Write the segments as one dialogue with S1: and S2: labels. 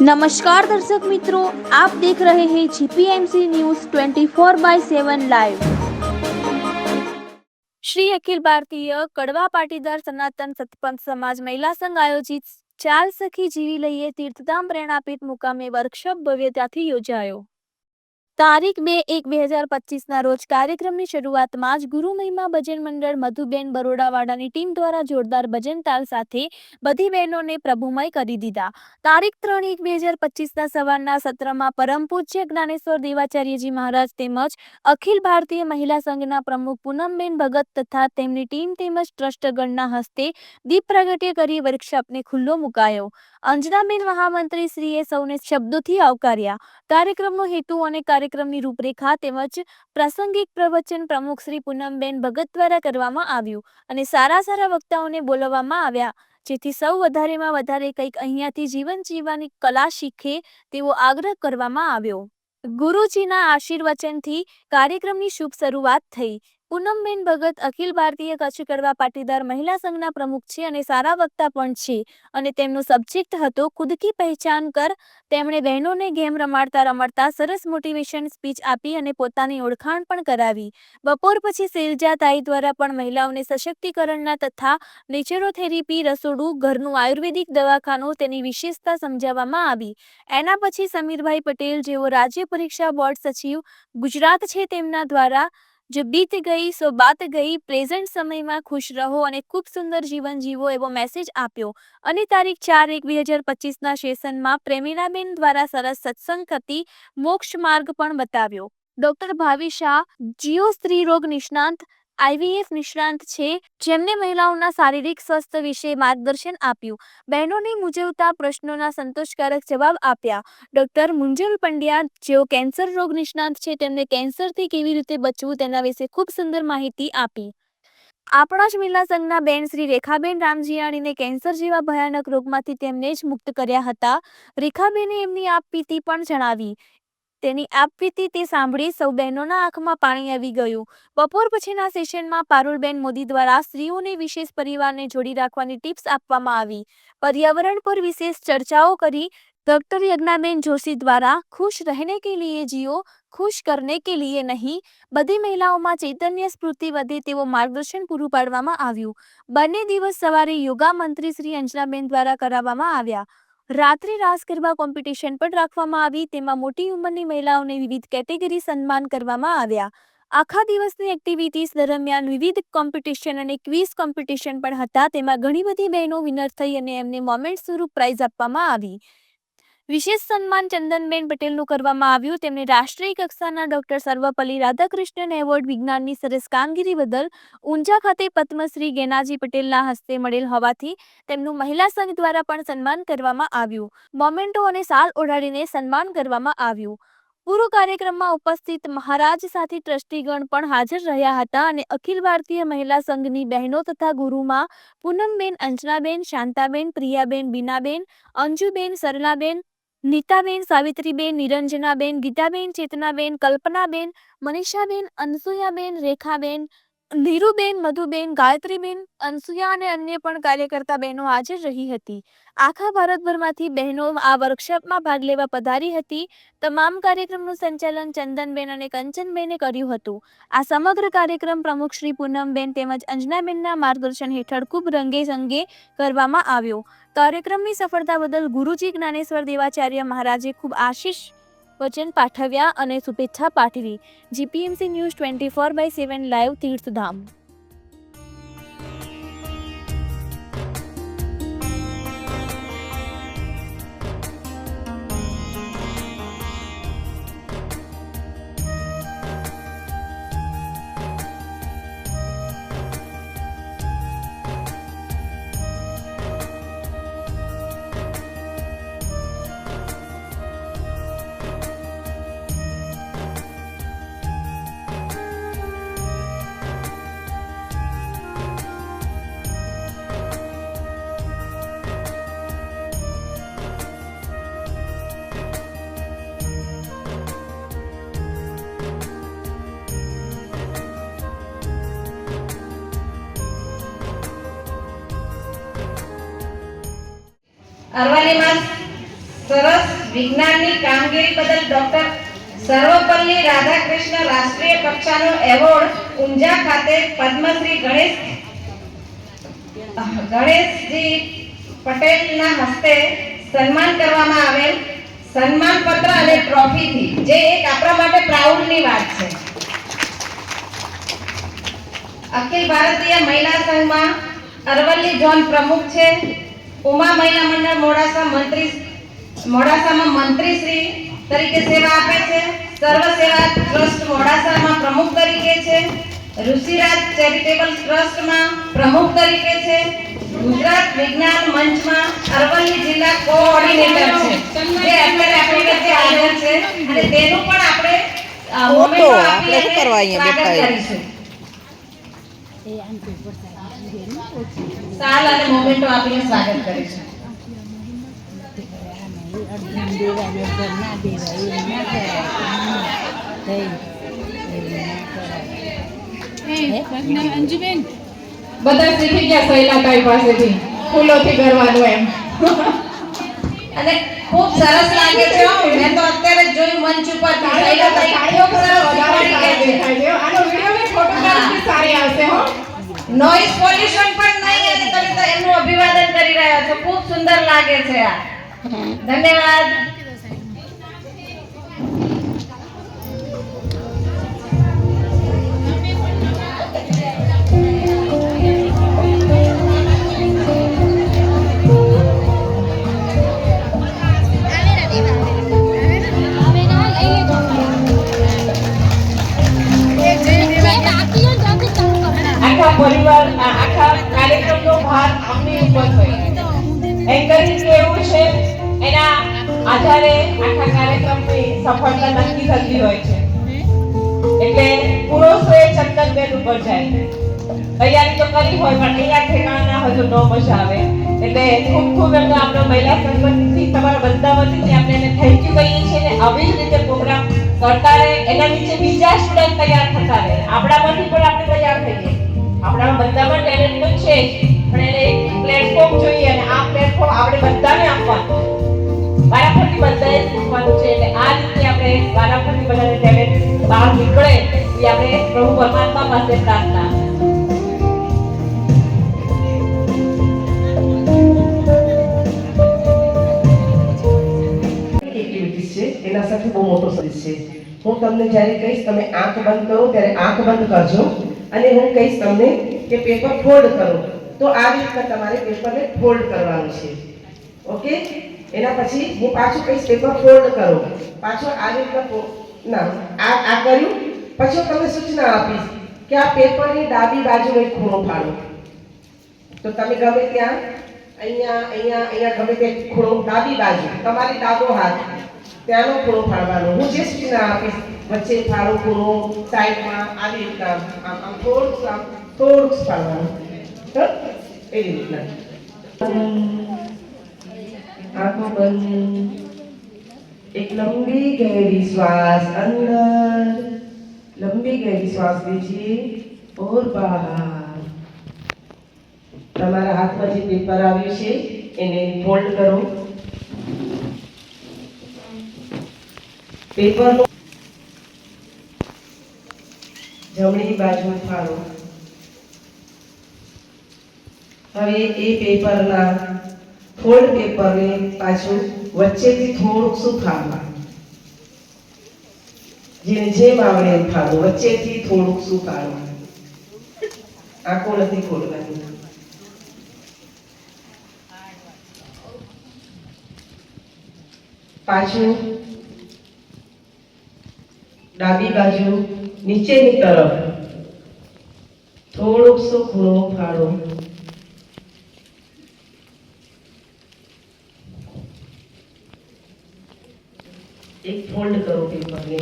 S1: નમસ્કાર દર્શક મિત્રો આપ દેખ રહે હે GPMC news 24 by 7 live Shri Akhil Bharatiya Kadva Patidar સનાતન સતપંથ સમાજ મહિલા સંઘ આયોજિત ચાલ સખી જીવી લઈએ તીર્થધામ પ્રેરણાપીઠ મુકામે વર્કશોપ ભવ્યતાથી યોજાયો. તારીખ બે એક બે હજાર પચીસના રોજ કાર્યક્રમની શરૂઆતમાં જ ગુરુ મહિમા ભજન મંડળ મધુબેન બરોડાવાડાની ટીમ દ્વારા જોરદાર ભજન તાલ સાથે બધી બહેનોને પ્રભુમય કરી દીધા. તારીખ ત્રણ એક બે હજાર પચીસના સવારના સત્રમાં પરમ પૂજ્ય જ્ઞાનેશ્વર દેવાચાર્યજી મહારાજ તેમજ અખિલ ભારતીય મહિલા સંઘના પ્રમુખ પૂનમબેન ભગત તથા તેમની ટીમ તેમજ ટ્રસ્ટગણના હસ્તે દીપ પ્રગટ્ય કરી વર્કશોપને ખુલ્લો મુકાયો. અંજનાબેન મહામંત્રી શ્રીએ સૌને શબ્દોથી આવકાર્યા. કાર્યક્રમનો હેતુ અને કાર્યક્રમની રૂપરેખા તેમજ પ્રાસંગિક પ્રવચન પ્રમુખ શ્રી પૂનમબેન ભગત દ્વારા કરવામાં આવ્યું અને સારા સારા વક્તાઓને બોલાવવામાં આવ્યા. જેથી સૌ વધારેમાં વધારે કંઈક અહીંયાથી જીવન જીવવાની કલા શીખે તેવો આગ્રહ કરવામાં આવ્યો. ગુરુજીના આશીર્વચનથી કાર્યક્રમની શુભ શરૂઆત થઈ. પૂનમબેન ભગત અખિલ ભારતીય કચ્છ કડવા પાટીદાર મહિલા સંઘના પ્રમુખ છે અને સારા વક્તા પણ છે. અને તેમનો સબ્જેક્ટ હતો ખુદ કી પહેચાન કર. તેમણે બહેનોને ગેમ રમાડતા રમાડતા સરસ મોટિવેશન સ્પીચ આપી અને પોતાની ઓળખાણ પણ કરાવી. બપોર પછી શૈલજા તાઈ દ્વારા પણ મહિલાઓને સશક્તિકરણના તથા નેચરોથેરેપી રસોડું, ઘરનું આયુર્વેદિક દવાખાનું તેની વિશેષતા સમજાવવામાં આવી. એના પછી સમીરભાઈ પટેલ જેઓ રાજ્ય પરીક્ષા બોર્ડ સચિવ ગુજરાત છે તેમના દ્વારા જો બીત ગઈ, સો બાત ગઈ, પ્રેઝન્ટ સમયમાં ખુશ રહો અને ખૂબ સુંદર જીવન જીવો એવો મેસેજ આપ્યો. અને તારીખ ચાર એક બે હજાર પચીસના સેશનમાં પ્રેમીનાબેન દ્વારા સરસ સત્સંગ કરતી મોક્ષ માર્ગ પણ બતાવ્યો. ડોક્ટર ભાવી શાહ જીઓ સ્ત્રી રોગ નિષ્ણાંત આઈવીએફ નિષ્ણાંત છે, જેમને મહિલાઓના શારીરિક સ્વાસ્થ્ય વિશે માર્ગદર્શન આપ્યું. બહેનોને મૂંઝવતા પ્રશ્નોના સંતોષકારક જવાબ આપ્યા. ડોક્ટર મુંજલ પંડ્યા, જેઓ કેન્સર રોગ નિષ્ણાંત છે, તેમને કેન્સરથી કેવી રીતે બચવું તેના વિશે ખૂબ સુંદર માહિતી આપી. આપણા જ મહિલા સંઘના બેન શ્રી રેખાબેન રામજીયાણીને કેન્સર જેવા ભયાનક રોગમાંથી તેમને જ મુક્ત કર્યા હતા. રેખાબેને એમની આપવીતી પણ જણાવી. તેની આપવીતી તે સાંભળી સૌ બહેનોના આંખમાં પાણી આવી ગયું. બપોર પછીના સેશનમાં પારુલબેન મોદી દ્વારા સ્ત્રીઓને વિશેષ પરિવારને જોડી રાખવાની ટિપ્સ આપવામાં આવી. પર્યાવરણ પર વિશેષ ચર્ચાઓ કરી ડોક્ટર યજ્ઞાબેન જોશી દ્વારા ખુશ રહેને કે લીએ જીઓ, ખુશ કરને કે લીએ નહીં, બધી મહિલાઓમાં ચૈતન્ય સ્ફૂર્તિ વધે તેવો માર્ગદર્શન પૂરું પાડવામાં આવ્યું. બંને દિવસ સવારે યોગા મંત્રી શ્રી અંજનાબેન દ્વારા કરાવવામાં આવ્યા. રાત્રિ રાસ ગરબા કોમ્પિટિશન પણ રાખવામાં આવી. તેમાં મોટી ઉંમરની મહિલાઓને વિવિધ કેટેગરી સન્માન કરવામાં આવ્યા. આખા દિવસની એક્ટિવિટીઝ દરમિયાન વિવિધ કોમ્પિટિશન અને ક્વિઝ કોમ્પિટિશન પણ હતા. તેમાં ઘણી બધી બહેનો વિનર થઈ અને એમને મોમેન્ટ સ્વરૂપ પ્રાઇઝ આપવામાં આવી. વિશેષ સન્માન ચંદનબેન પટેલનું કરવામાં આવ્યું. તેમને રાષ્ટ્રીય કક્ષાના ડોક્ટર સર્વપલ્લી રાધાકૃષ્ણન એવોર્ડ વિજ્ઞાનની સરસ કામગીરી બદલ ઊંઝા ખાતે પદ્મશ્રી ગેનાજી પટેલના હસ્તે મળેલ હોવાથી તેમનું મહિલા સંઘ દ્વારા પણ સન્માન કરવામાં આવ્યું. મોમેન્ટો અને સાલ ઓઢાડીને સન્માન કરવામાં આવ્યું. પૂર્વ કાર્યક્રમમાં ઉપસ્થિત મહારાજ સાથે ટ્રસ્ટીગણ પણ હાજર રહ્યા હતા અને અખિલ ભારતીય મહિલા સંઘની બહેનો તથા ગુરુમાં પૂનમબેન, અંજનાબેન, શાંતાબેન, પ્રિયાબેન, બીનાબેન, અંજુબેન, સરલાબેન નીતાબેન સાવિત્રીબેન નિરંજનાબેન ગીતાબેન ચેતનાબેન કલ્પનાબેન મનીષાબેન અનસુયાબેન રેખાબેન ધીરુબેન મધુબેન, ગાયત્રીબેન, અનસુયા અને અન્ય પણ કાર્યકર્તા બહેનો હાજર રહી હતી. આખા ભારતભરમાંથી બહેનો આ વર્કશોપમાં ભાગ લેવા પધારી હતી. તમામ કાર્યક્રમનું સંચાલન ચંદનબેન અને કંચનબેને કર્યું હતું. આ સમગ્ર કાર્યક્રમ પ્રમુખ શ્રી પૂનમબેન તેમજ અંજનાબેનના માર્ગદર્શન હેઠળ ખૂબ રંગે સંગે કરવામાં આવ્યો. કાર્યક્રમની સફળતા બદલ ગુરુજી જ્ઞાનેશ્વર દેવાચાર્ય મહારાજે ખૂબ આશીષ વચન પાઠવ્યા અને શુભેચ્છા પાઠવી. GPMC news twenty four by seven live તીર્થધામ.
S2: અરવલ્લીમાં સરસ વિજ્ઞાનની કામગીરી બદલ ડોક્ટર સર્વપલ્લી રાધાકૃષ્ણ રાષ્ટ્રીય કક્ષાનો એવોર્ડ ઊંઝા ખાતે પદ્મશ્રી ગણેશ ગણેશજી પટેલના હસ્તે સન્માન કરવામાં આવેલ સન્માન પત્ર અને ટ્રોફીથી, જે એક આપણા માટે પ્રાઉડની વાત છે. અખિલ ભારતીય મહિલા સંઘમાં અરવલ્લી ઝોન પ્રમુખ છે. ઉમા મહિલા મંડળ મોડાસા મંત્રી મોડાસામાં મંત્રી શ્રી તરીકે સેવા આપે છે. સર્વ સેવા ટ્રસ્ટ મોડાસામાં પ્રમુખ તરીકે છે. ઋષિરાજ ચેરિટેબલ ટ્રસ્ટમાં પ્રમુખ તરીકે છે. ગુજરાત વિજ્ઞાન મંચમાં અરવલ્લી જિલ્લા કોઓર્ડિનેટર છે. જે અત્યારે આપણી વચ્ચે હાજર છે અને તેનું પણ આપણે આપી
S3: આપણે કરવા અહીંયા
S2: સ્વાગત
S3: બેઠા એ
S2: કરીશું સાલ અને મોમેન્ટો આપીને સ્વાગત કરીશું
S4: બધા શીખી ગયા શૈલાતાઈ પાસેથી. ફૂલોથી કરવાનું એમ.
S2: અને ખૂબ સરસ લાગે છે મેં તો અત્યારે જ જોયું મંચ ઉપર ખૂબ સરસ
S4: વધારે
S2: શીખવાડી ગયા છે.
S4: દેખાય છે આનો વિડિયો બી ફોટોગ્રાફી સારી આવશે હો
S2: નોઇઝ પોલ્યુશન પણ નહીં અને તમે તો એમનું અભિવાદન કરી રહ્યા છો. ખૂબ સુંદર લાગે છે આ. ધન્યવાદ.
S4: સફળતા નક્કી થતી હોય છે. એટલે પૂરો શ્રેય ચંદનબેન ઉપર જાય. તૈયારી તો કરી હોય પણ અહીંયા ઠેકાણા હજુ હોય તો ન મજા આવે. એટલે ખૂબ ખૂબ એમનો આપણો મહિલા સંગઠનથી તમારા બધા વતીથી આપણે એને થેન્ક યુ કહીએ છીએ ને આવી જ રીતે પ્રોગ્રામ કરતા રહે એના નીચે બીજા સ્ટુડન્ટ તૈયાર થતા રહે આપણામાંથી પણ આપણે તૈયાર થઈએ. આપણા બધામાં ટેલેન્ટ તો છે જ. પણ એને એક પ્લેટફોર્મ જોઈએ અને આ પ્લેટફોર્મ આપણે બધાને આપવાનું. વારાફરતી બધાએ શીખવાનું છે. એટલે આ વારાફરતી બધાને ટેલેન્ટ બહાર નીકળે એ આપણે પ્રભુ પરમાત્મા પાસે પ્રાર્થના.
S5: એના સાથે બહુ મોટો સંદેશ છે. હું તમને જ્યારે કહીશ, તમે આંખ બંધ કરો, ત્યારે આંખ બંધ કરજો. અને હું કહીશ તમને કે પેપર ફોલ્ડ કરો. તો આ રીતના તમારે પેપરને ફોલ્ડ કરવાનું છે. ઓકે એના પછી હું પાછું કહીશ પેપર ફોલ્ડ કરો. પાછો આ રીતના ના, આ આ કર્યું. પછી હું તમને સૂચના આપીશ કે આ પેપરની ડાબી બાજુનો એક ખૂણો ફાળો. તો તમે ગમે ત્યાં, અહીંયા અહીંયા અહીંયા ગમે તે ખૂણો, ડાબી બાજુ, તમારી ડાબો હાથ, ત્યાંનો ખૂણો ફાડવાનો હું જે સૂચના આપીશ, વચ્ચે ફાળો, ખૂણો, સાઈડમાં, આવી રીતના, આમ આમ થોડુંક આમ, થોડુંક ફાળવાનું? એવી રીતના. આંખો બંધ એક લંબી ગહેરી શ્વાસ અંદર. લંબી ગહેરી શ્વાસ લીજીએ ઓર બહાર. તમારા હાથમાં જે પેપર આવ્યું છે, એને ફોલ્ડ કરો. પેપરનો જમણી બાજુ ફાળો. હવે એ પેપરના ફોલ્ડ પેપરને પાછું વચ્ચેથી થોડુંક સુખાવવા જેને જેમ આવડે એમ ફાળો, વચ્ચેથી થોડુંક સુકાળવા આંખો નથી? ખોલવાની પાછું ડાબી બાજુ, નીચેની તરફ. થોડુંક શું ખૂણો ફાળો. એક ફોલ્ડ કરો પેપરને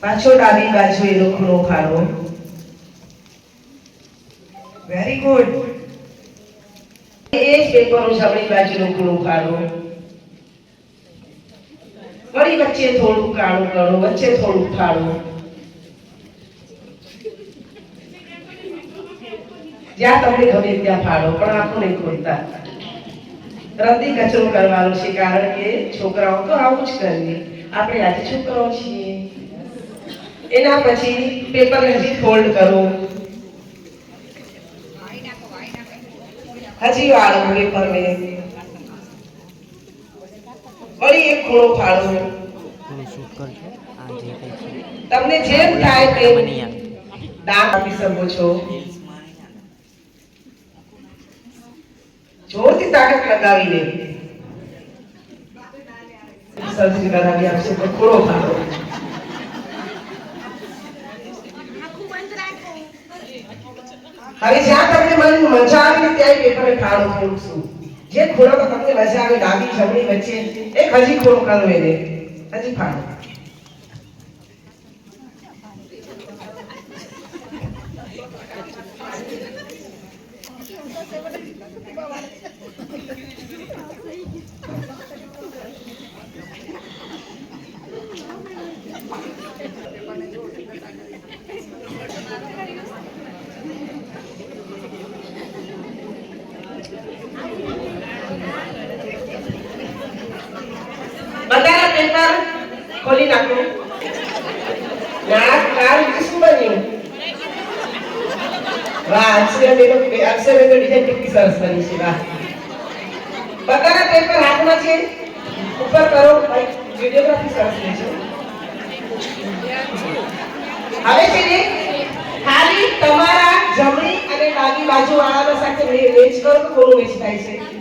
S5: પાછો ડાબી બાજુ એનો ખૂણો ફાળો વેરી ગુડ એ જ પેપરનો જમણી બાજુનો ખૂણો ફાળો વળી વચ્ચે થોડું કાળું કરો, વચ્ચે થોડું ફાળો જ્યાં તમને ગમે ત્યાં ફાળો પણ આખું નહીં ખોલતા. રદ્દી કચરો કરવાનો છે કારણ કે છોકરાઓ તો આવું જ કરીએ આપણે આજે છોકરાઓ છીએ. એના પછી પેપર હજી ફોલ્ડ કરો. હજી વાળો પેપર ને. વળી એક ખૂણો ફાળો. તમને જેમ થાય તેમ દાન આપી શકો છો. જોરથી તાકાત લગાવીને. સર્જરી કરાવી આપશે તો ખૂણો ફાળો હવે જ્યાં તમને મન મજા આવે ને ત્યાં પેપરે ફાળો ખોલશું જે ખૂણામાં તમને મજા આવે, ડાબી જમણી વચ્ચે એક હજી ખૂણો કરો એને હજી ફાળો બધાના પેપર ખોલી નાખો ના કાર શું બન્યું વાહ અક્ષર મેનો અક્ષર કેટલી સરસ બની છે વાહ બધાના પેપર હાથમાં છે ઉપર કરો વિડિયોગ્રાફી સરસ છે હવે છે ખાલી તમારા જમણી અને ડાબી બાજુ વાળાના સાથે મેચ કરો તો થોડું મેચ થાય છે